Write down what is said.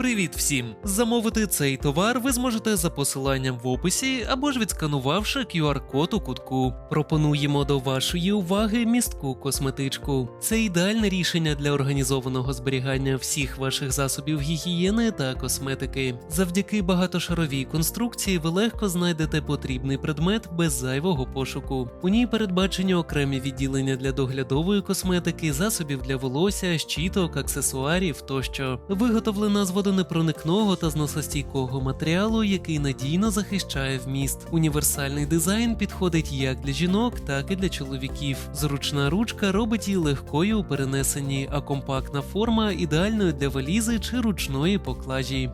Привіт всім! Замовити цей товар ви зможете за посиланням в описі або ж відсканувавши QR-код у кутку. Пропонуємо до вашої уваги містку косметичку. Це ідеальне рішення для організованого зберігання всіх ваших засобів гігієни та косметики. Завдяки багатошаровій конструкції ви легко знайдете потрібний предмет без зайвого пошуку. У ній передбачені окремі відділення для доглядової косметики, засобів для волосся, щіток, аксесуарів тощо. Виготовлена з водонепроникного та зносостійкого матеріалу, який надійно захищає вміст. Універсальний дизайн підходить як для жінок, так і для чоловіків. Зручна ручка робить її легкою у перенесенні, а компактна форма ідеальною для валізи чи ручної поклажі.